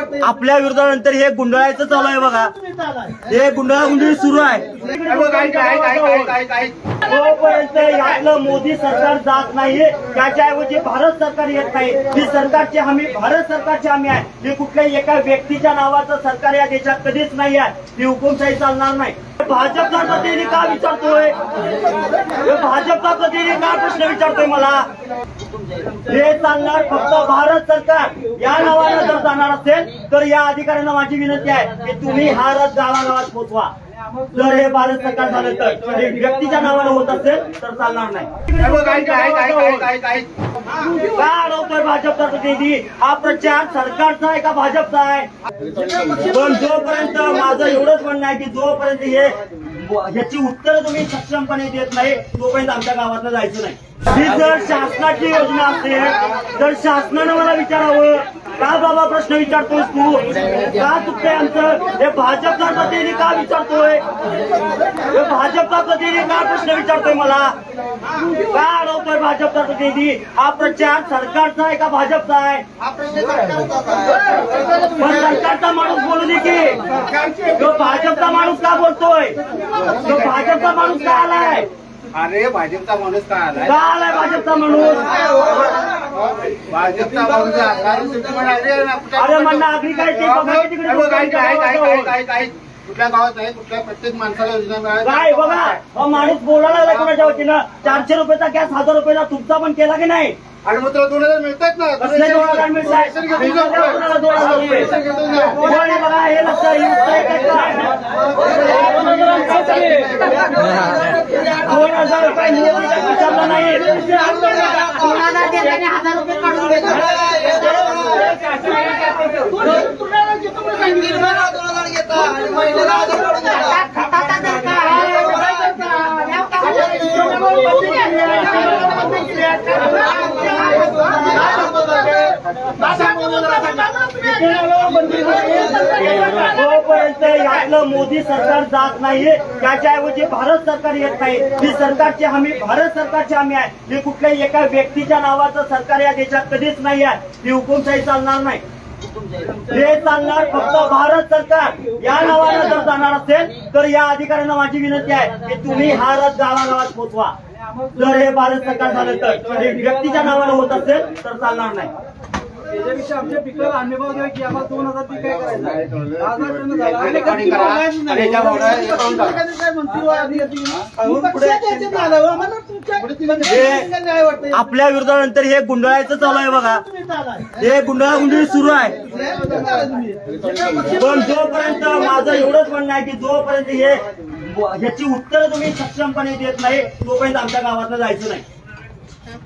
आपल्या विरोधानंतर हे गुंडाळायचं चालू आहे बघा. हे गुंडाळा गुंडळी सुरू आहे. जोपर्यंत यातलं मोदी सरकार जात नाहीये त्याच्याऐवजी भारत सरकार येत नाही. ही सरकारची हमी भारत सरकारची हमी आहे. ही कुठल्याही एका व्यक्तीच्या नावाचं सरकार या देशात कधीच नाही आहे. ही हुकुमशाही चालणार नाही. भाजपचा प्रतिनिधी का विचारतोय? भाजपचा प्रतिनिधी का प्रश्न विचारतोय मला? हे चालणार फक्त भारत सरकार. या नावानं जर जाणार असेल तर या अधिकाऱ्यांना माझी विनंती आहे की तुम्ही हा रथ गावागावात पोचवा. जर हे भारत सरकार झालं तर हे व्यक्तीच्या नावानं होत असेल तर चालणार नाही. का अडवतोय भाजपचा प्रतिनिधी? हा प्रचार सरकारचा आहे का भाजपचा आहे? पण जोपर्यंत माझं एवढंच म्हणणं आहे की जोपर्यंत हे ह्याची उत्तरं तुम्ही सक्षमपणे देत नाही तोपर्यंत आमच्या गावातनं जायचं नाही. ही जर शासनाची योजना असेल तर शासनानं मला विचारावं का बाबा प्रश्न विचारतोय तू? का चुकतंय आमचं? हे भाजपचा प्रतिनिधी का विचारतोय? हे भाजपचा प्रतिनिधी का प्रश्न विचारतोय मला? का अडवतोय भाजपचा प्रतिनिधी? हा प्रचार सरकारचा आहे का भाजपचा आहे? पण सरकारचा माणूस बोलू दे की. तो भाजपचा माणूस का बोलतोय? तो भाजपचा माणूस का आलाय? अरे भाजपचा माणूस का आलाय? का आलाय भाजपचा माणूस. भाजपचा माणूस आला. अरे मग नागरिक आहे ते बघा की तिकडे अरे बघ, काय- काय- काय- काय- काय काय- काय- कुठल्या गावात आहे? कुठल्या प्रत्येक माणसाला योजना मिळाली? बघा हा माणूस बोलायला लागला कोणाच्या वतीनं? चारशे रुपयाचा गॅस हजार रुपयाचा तुमचा पण केला की नाही? आणि मग तुला दोन हजार मिळतात ना? कसले दोन हजार मिळताय? रेशन घेतो रेशन ना. द्या कोणाला दोन हजार रुपये? रेशन घेतो ना. कोण आहे बघा हे दोन हजार रुपये निवडणुकीचा विचारला नाही कोणाला देताना हजार रुपये काढून तुम्हाला जे तुम्ही सांगितलं जोपर्यंत यातलं मोदी सरकार जात नाहीये त्याच्याऐवजी भारत सरकार येत नाही. ही सरकारची हमी भारत सरकारची हमी आहे. ही कुठल्याही एका व्यक्तीच्या नावाचं सरकार या देशात कधीच नाही आहे. ही हुकुमशाही चालणार नाही. हे चालणार फक्त भारत सरकार. या नावानं जर जाणार असेल तर या अधिकाऱ्यांना माझी विनंती आहे की तुम्ही हा रथ गावागावात पोचवा. जर हे भारत सरकार झालं तर हे व्यक्तीच्या नावानं होत असेल तर चालणार नाही. त्याच्यापेक्षा आमच्या पिकाला अनुभव द्या की आम्हाला दोन हजार ती काय करायचं हजार टन झालं. आणि आणि कमी करा. आणि याच्यापुढे करून टाका. काय मंत्री व अधिकारी ना? पक्षाच्या ह्याच्यात झालं. आम्हाला तुमच्या- तुमच्या न्याय वाटतंय. आपल्या विरोधानंतर हे गुंडाळायचं चालू आहे बघा तुम्ही. हे गुंडाळा गुंडळी सुरू आहे न्याय वाटतंय चालाय तुम्ही. पण जोपर्यंत माझं एवढंच म्हणणं आहे की जोपर्यंत हे ह्याची उत्तरं तुम्ही सक्षमपणे देत नाही तोपर्यंत आमच्या गावातनं जायचं नाही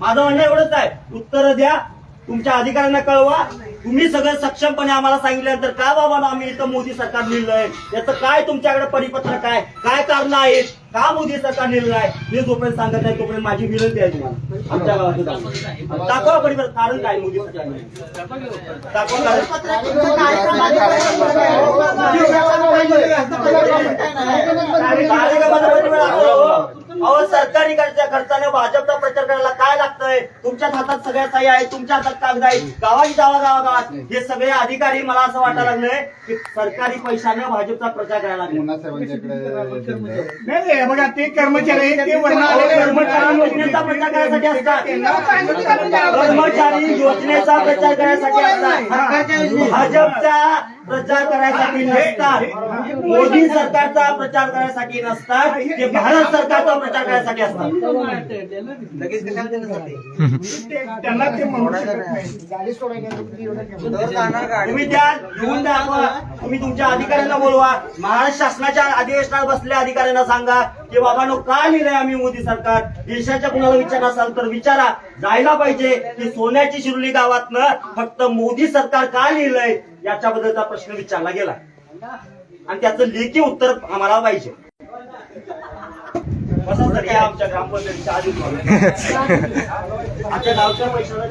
माझं म्हणणं एवढंच आहे उत्तरं द्या तुमच्या अधिकाऱ्यांना कळवा. तुम्ही सगळं सक्षमपणे आम्हाला सांगितल्यानंतर का बाबा ना आम्ही इथं मोदी सरकार लिहिलंय याचं काय तुमच्याकडे परिपत्रक काय काय कारण आहेत? का मोदी सरकार लिहिलं आहे? मी जोपर्यंत सांगत नाही तोपर्यंत माझी विनंती आहे तुम्हाला. आमच्या गावात दाखवा. परिपत्र कारण काय मोदी सरकार दाखवा हो. अहो सरकारी खर्चाने भाजपचा लागतंय तुमच्याच हातात सगळ्या काही आहे तुमच्या हातात कागद आहे गावाची जावा गावागावात हे सगळे अधिकारी मला असं वाटायला लागलंय की सरकारी पैशाने भाजपचा प्रचार करायला लागले. मुन्ना साहेबांच्याकडे नाही हे बघा ते कर्मचारी आहेत, ते वरनं अहो, आलेले कर्मचारी योजनेचा प्रचार करायसाठी असतात. कर्मचारी योजनेचा प्रचार करायसाठी असतात. भाजपचा प्रचार करायसाठी नसतात. मोदी सरकारचा प्रचार करायसाठी नसतात. ते भारत सरकारचा प्रचार करायसाठी असतात. त्यांना ते म्हणू शकत नाही. तुम्ही त्या घेऊन दाखवा. तुम्ही तुमच्या अधिकाऱ्यांना बोलवा. महाराष्ट्र शासनाच्या अधिवेशनात बसलेल्या अधिकाऱ्यांना सांगा. की बाबांनो का लिहिलंय आम्ही मोदी सरकार? देशाच्या कुणाला विचार असाल तर विचारा. जायला पाहिजे की सोन्याची शिरुली गावातनं फक्त मोदी सरकार का लिहिलंय? याच्याबद्दलचा प्रश्न विचारला गेला. आणि त्याचं लेखी उत्तर आम्हाला पाहिजे. आमच्या ग्रामपंचायतीच्या आधी आमच्या गावच्या पैशाला